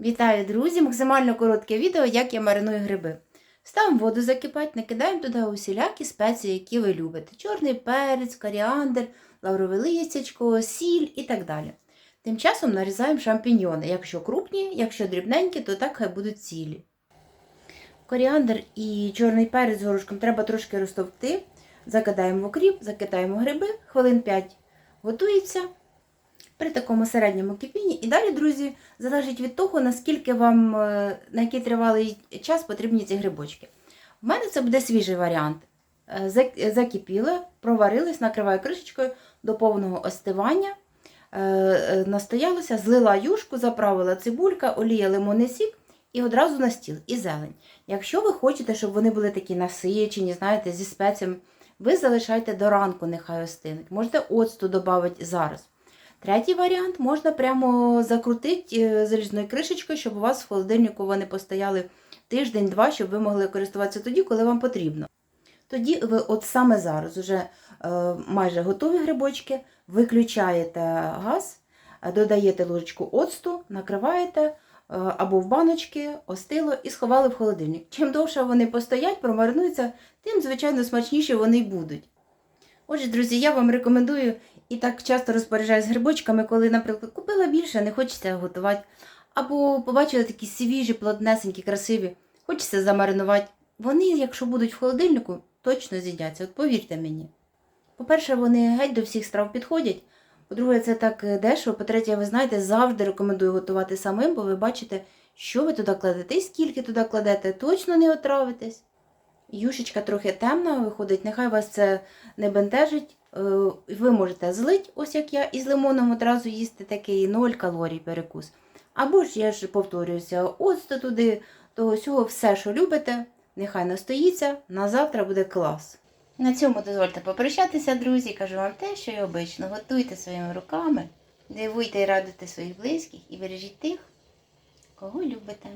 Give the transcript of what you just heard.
Вітаю, друзі! Максимально коротке відео, як я мариную гриби. Ставимо воду закипати, накидаємо туди усілякі спеції, які ви любите: чорний перець, коріандр, лаврове листячко, сіль і так далі. Тим часом нарізаємо шампіньйони. Якщо крупні, якщо дрібненькі, то так хай будуть цілі. Коріандр і чорний перець з горошком треба трошки розтовкти. Закидаємо в окріп, закидаємо гриби, хвилин 5 готується при такому середньому кипінні. І далі, друзі, залежить від того, наскільки вам е, на який тривалий час потрібні ці грибочки. У мене це буде свіжий варіант. Е, зак- Закипіли, проварились, накриваю кришечкою до повного остивання. Е, Настоялося, злила юшку, заправила цибулька, олія, лимонний сік і одразу на стіл, і зелень. Якщо ви хочете, щоб вони були такі насичені, знаєте, зі спеціями, ви залишайте до ранку, нехай остинуть. Можете оцту додати зараз. Третій варіант можна прямо закрутити е, залізною кришечкою, щоб у вас в холодильнику вони постояли тиждень-два, щоб ви могли користуватися тоді, коли вам потрібно. Тоді ви от саме зараз уже е, майже готові грибочки, виключаєте газ, е, додаєте ложечку оцту, накриваєте або в баночки, остило і сховали в холодильник. Чим довше вони постоять, промаринуються, тим, звичайно, смачніші вони й будуть. Отже, друзі, я вам рекомендую і так часто розпоряджаюсь грибочками, коли, наприклад, купила більше, не хочеться готувати. Або побачила такі свіжі, плоднесенькі, красиві, хочеться замаринувати. Вони, якщо будуть в холодильнику, точно з'їдяться. От повірте мені. По-перше, вони геть до всіх страв підходять. По-друге, це так дешево. По-третє, ви знаєте, завжди рекомендую готувати самим, бо ви бачите, що ви туди кладете і скільки туди кладете, точно не отравитесь. Юшечка трохи темна виходить, нехай вас це не бентежить. Е, Ви можете злить, ось як я, і з лимоном одразу їсти такий 0 калорій перекус. Або ж я ж повторююся, оцту туди, того всього, все, що любите, нехай настоїться, на завтра буде клас. На цьому дозвольте попрощатися, друзі. Кажу вам те, що і обично. Готуйте своїми руками, дивуйте і радуйте своїх близьких і бережіть тих, кого любите.